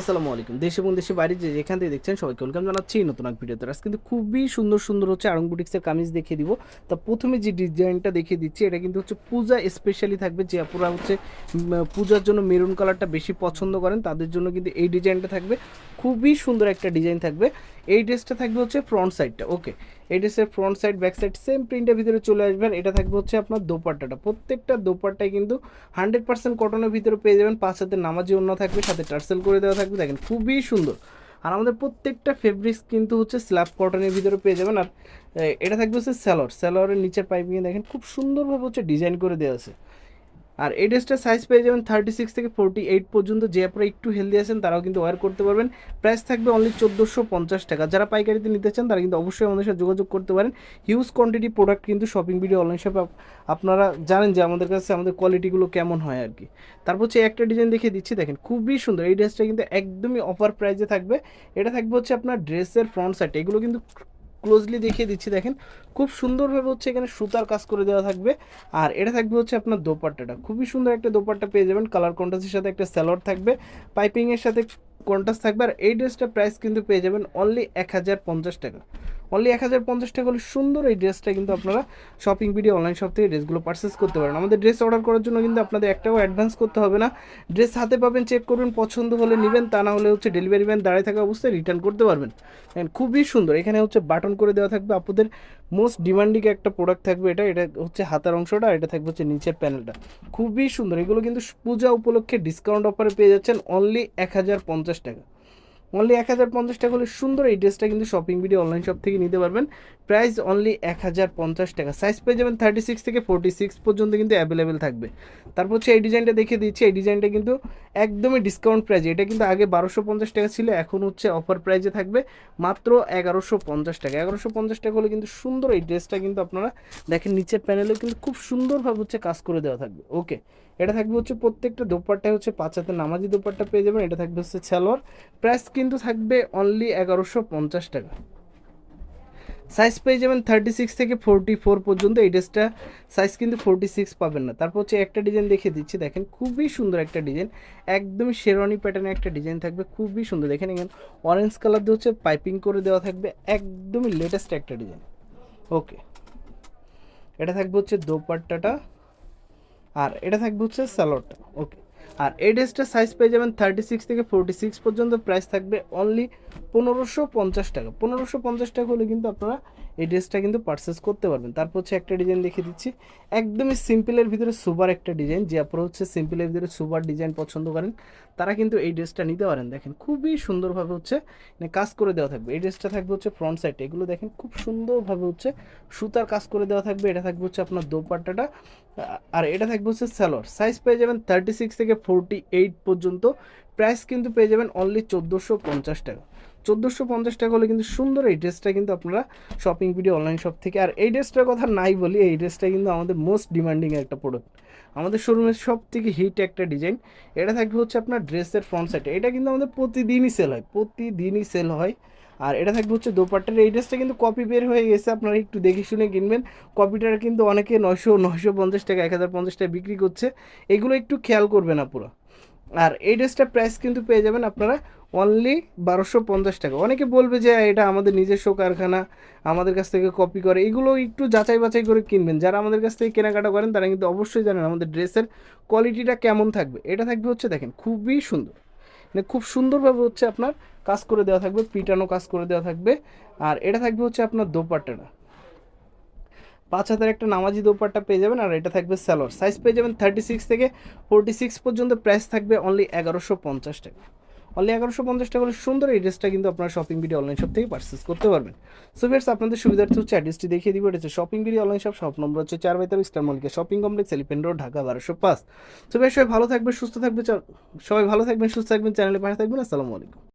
আসসালামু আলাইকুম। দেশ এবং দেশের বাইরে যে যেখান থেকে দেখছেন সবাইকে ওয়েলকাম জানাচ্ছি নতুন এক ভিডিওতে। আজ কিন্তু খুবই সুন্দর সুন্দর হচ্ছে আরং কামিজ দেখিয়ে দিব। তা প্রথমে যে ডিজাইনটা দেখিয়ে দিচ্ছি, এটা কিন্তু হচ্ছে পূজা স্পেশালি থাকবে। যে আপুরা হচ্ছে পূজার জন্য মেরুন কালারটা বেশি পছন্দ করেন, তাদের জন্য কিন্তু এই ডিজাইনটা থাকবে। খুবই সুন্দর একটা ডিজাইন থাকবে। এই ড্রেসটা থাকবে হচ্ছে ফ্রন্ট সাইডটা ওকে এই ড্রেসের front side back side same প্রিন্টের ভিতরে চলে আসবেন। এটা থাকবে হচ্ছে আপনার দোপাট্টাটা। প্রত্যেকটা দোপাট্টায় কিন্তু হান্ড্রেড পার্সেন্ট কটনের ভিতরে পেয়ে যাবেন। পাঁচ হাতে নামাজি অন্য থাকবে, সাথে টার্সেল করে দেওয়া থাকবে। দেখেন, খুবই সুন্দর। আর আমাদের প্রত্যেকটা ফেব্রিক্স কিন্তু হচ্ছে স্ল্যাব কটনের ভিতরে পেয়ে যাবেন। আর এটা থাকবে হচ্ছে স্যালোয়ার স্যালোয়ারের নিচের পাইপিংয়ে দেখেন, খুব সুন্দরভাবে হচ্ছে ডিজাইন করে দেওয়া আছে। আর এই ড্রেসটার সাইজ পেয়ে যাবেন থার্টি সিক্স থেকে ফোর্টি এইট পর্যন্ত। যে আপনারা একটু হেলদি আছেন, তারাও কিন্তু ওয়ার করতে পারবেন। প্রাইস থাকবে অনলি চোদ্দোশো পঞ্চাশ টাকা। যারা পাইকারিতে নিতে চান, তারা কিন্তু অবশ্যই আমাদের সাথে যোগাযোগ করতে পারেন। হিউজ কোয়ান্টিটি প্রোডাক্ট কিন্তু শপিং ভিডিও অনলাইন শপে আপনারা জানেন যে আমাদের কাছে আমাদের কোয়ালিটিগুলো কেমন হয় আর কি। তারপর হচ্ছে একটা ডিজাইন দেখিয়ে দিচ্ছি, দেখেন খুবই সুন্দর। এই ড্রেসটা কিন্তু একদমই অফার প্রাইসে থাকবে। এটা থাকবে হচ্ছে আপনার ড্রেসের ফ্রন্ট সাইড এগুলো কিন্তু ক্লোজলি দেখিয়ে দিচ্ছি, দেখেন। খুব সুন্দরভাবে হচ্ছে এখানে সুতার কাজ করে দেওয়া থাকবে। আর এটা থাকবে হচ্ছে আপনার দোপাট্টাটা। খুবই সুন্দর একটা দোপাট্টা পেয়ে যাবেন। কালার কন্ট্রাস্টের সাথে একটা স্যালোয়ার থাকবে। পাইপিংয়ের সাথে কন্ট্রাস্ট থাকবে। আর এই ড্রেসটা প্রাইস কিন্তু পেয়ে যাবেন অনলি এক হাজার পঞ্চাশ টাকা। অনলি এক হাজার পঞ্চাশ টাকা হলে সুন্দর এই ড্রেসটা কিন্তু আপনারা শপিং ভিডিও অনলাইন শপ থেকে ড্রেসগুলো পারচেস করতে পারেন। আমাদের ড্রেস অর্ডার করার জন্য কিন্তু আপনাদের একটাও অ্যাডভান্স করতে হবে না। ড্রেস হাতে পাবেন চেক করবেন, পছন্দ হলে নেবেন, তা না হলে হচ্ছে ডেলিভারি ম্যান দাঁড়িয়ে থাকা অবস্থায় রিটার্ন করতে পারবেন। খুবই সুন্দর। এখানে হচ্ছে বাটন করে দেওয়া থাকবে। আপনাদের মোস্ট ডিমান্ডিং একটা প্রোডাক্ট থাকবে এটা। এটা হচ্ছে হাতার অংশটা এটা থাকবে হচ্ছে নিচের প্যানেলটা খুবই সুন্দর। এগুলো কিন্তু পূজা উপলক্ষে ডিসকাউন্ট অফারে পেয়ে যাচ্ছেন অনলি এক হাজার পঞ্চাশ টাকা। অনলি এক হাজার পঞ্চাশ টাকা হলে সুন্দর এই ড্রেসটা কিন্তু শপিং ভিডিও অনলাইন শপ থেকে নিতে পারবেন। প্রাইস অনলি এক হাজার পঞ্চাশ টাকা। সাইজ পেয়ে যাবেন থার্টি সিক্স থেকে ফোর্টি সিক্স পর্যন্ত কিন্তু অ্যাভেলেবেল থাকবে। তারপর হচ্ছে এই ডিজাইনটা দেখিয়ে দিচ্ছি। এই ডিজাইনটা কিন্তু একদমই ডিসকাউন্ট প্রাইস এটা কিন্তু আগে বারোশো পঞ্চাশ টাকা ছিল, এখন হচ্ছে অফার প্রাইসে থাকবে মাত্র এগারোশো পঞ্চাশ টাকা। এগারোশো পঞ্চাশ টাকা হলে কিন্তু সুন্দর এই ড্রেসটা কিন্তু আপনারা দেখেন, নিচের প্যানেলেও কিন্তু খুব সুন্দরভাবে হচ্ছে কাজ করে দেওয়া থাকবে। ওকে এটা থাকবে হচ্ছে প্রত্যেকটা দোপাট্টায় হচ্ছে পাঁচ হাতে নামাজি দোপাট্টা পেয়ে যাবেন। এটা থাকবে হচ্ছে সালোয়ার। প্রাইস কিন্তু থাকবে অনলি এগারোশো পঞ্চাশ টাকা। সাইজ পেয়ে যাবেন থার্টি সিক্স থেকে ফোরটি ফোর পর্যন্ত। এই ড্রেসটা সাইজ কিন্তু ফোরটি সিক্স পাবেন না। তারপর হচ্ছে একটা ডিজাইন দেখিয়ে দিচ্ছি। দেখেন, খুবই সুন্দর একটা ডিজাইন একদমই শেরওয়ানি প্যাটার্নে একটা ডিজাইন থাকবে। খুবই সুন্দর। দেখেন, এখানে অরেঞ্জ কালার দিয়ে হচ্ছে পাইপিং করে দেওয়া থাকবে। একদমই লেটেস্ট একটা ডিজাইন ওকে এটা থাকবে হচ্ছে দোপাট্টাটা। আর এটা থাকবে হচ্ছে স্যালোডটা ওকে আর এই ড্রেসটার সাইজ পেয়ে যাবেন থার্টি সিক্স থেকে ফোরটি সিক্স পর্যন্ত প্রাইস থাকবে অনলি পনেরোশো পঞ্চাশ টাকা। পনেরোশো পঞ্চাশ টাকা হলে কিন্তু আপনারা এই ড্রেসটা কিন্তু পারচেস করতে পারবেন। তারপর হচ্ছে একটা ডিজাইন দেখিয়ে দিচ্ছি। একদমই সিম্পলের ভিতরে সুপার একটা ডিজাইন যে আপনারা হচ্ছে সিম্পলের ভিতরে সুপার ডিজাইন পছন্দ করেন, তারা কিন্তু এই ড্রেসটা নিতে পারেন। দেখেন খুবই সুন্দরভাবে হচ্ছে মানে কাজ করে দেওয়া থাকবে। এই ড্রেসটা থাকবে হচ্ছে ফ্রন্ট সাইড এগুলো দেখেন খুব সুন্দরভাবে হচ্ছে সুতার কাজ করে দেওয়া থাকবে। এটা থাকবে হচ্ছে আপনার দোপাট্টাটা। আর এটা থাকবে হচ্ছে স্যালোয়ার সাইজ পেয়ে যাবেন থার্টি সিক্স থেকে ফোরটি এইট পর্যন্ত। প্রাইস কিন্তু পেয়ে যাবেন অনলি চোদ্দোশো পঞ্চাশ টাকা। চোদ্দোশো পঞ্চাশ টাকা হলে কিন্তু সুন্দর এই ড্রেসটা কিন্তু আপনারা শপিং ভিডিও অনলাইন শপ থেকে। আর এই ড্রেসটার কথা নাই বলি, এই ড্রেসটা কিন্তু আমাদের মোস্ট ডিমান্ডিং একটা প্রোডাক্ট আমাদের শোরুমের সব থেকে হিট একটা ডিজাইন এটা থাকবে হচ্ছে আপনার ড্রেসের ফ্রন্ট সাইডে এটা কিন্তু আমাদের প্রতিদিনই সেল হয়। প্রতিদিনই সেল হয়। আর এটা থাকবে হচ্ছে দোপাট্টার। এই ড্রেসটা কিন্তু কপি বের হয়ে গেছে, আপনারা একটু দেখে শুনে কিনবেন। কপিটার কিন্তু অনেকে নশো নয়শো পঞ্চাশ টাকা, এক হাজার পঞ্চাশ টাকা বিক্রি করছে। এগুলো একটু খেয়াল করবেন না পুরো আর এই ড্রেসটার প্রাইস কিন্তু পেয়ে যাবেন আপনারা অনলি বারোশো পঞ্চাশ টাকা। অনেকে বলবে যে, এটা আমাদের নিজস্ব কারখানা, আমাদের কাছ থেকে কপি করে। এগুলো একটু যাচাই বাছাই করে কিনবেন। যারা আমাদের কাছ থেকে কেনাকাটা করেন, তারা কিন্তু অবশ্যই জানেন আমাদের ড্রেসের কোয়ালিটিটা কেমন থাকবে। এটা থাকবে হচ্ছে দেখেন, খুবই সুন্দর। মানে খুব সুন্দরভাবে হচ্ছে আপনার কাজ করে দেওয়া থাকবে, পিটানো কাজ করে দেওয়া থাকবে। আর এটা থাকবে হচ্ছে আপনার দোপাট্টাটা। পাঁচ হাজার একটা নামাজি দোপাট্টা পেয়ে যাবেন, আর এটা থাকবে স্যালোয়ার সাইজ পেয়ে যাবেন থার্টি সিক্স থেকে ফোরটি সিক্স পর্যন্ত, প্রাইস থাকবে অনলি এগারোশো পঞ্চাশ টাকা। অনলি এগারোশো পঞ্চাশ টাকা হলে সুন্দর এই ড্রেসটা কিন্তু আপনারা শপিং ভিডিও অনলাইন শপ থেকে পার্চেস করতে পারবেন। সো ভিয়ার্স আপনাদের সুবিধার্থে হচ্ছে অ্যাড্রেসটি দেখিয়ে দিব। এটা হচ্ছে shopping video online shop shop number হচ্ছে চার বাইতাব Eastern Mallika shopping complex Elephant Road Dhaka বারোশো পাঁচ। সো ভিয়ার্স সবাই ভালো থাকবে সুস্থ থাকবে সবাই ভালো থাকবেন, সুস্থ থাকবেন চ্যানেলে পাশে থাকবেন। আসসালামু আলাইকুম।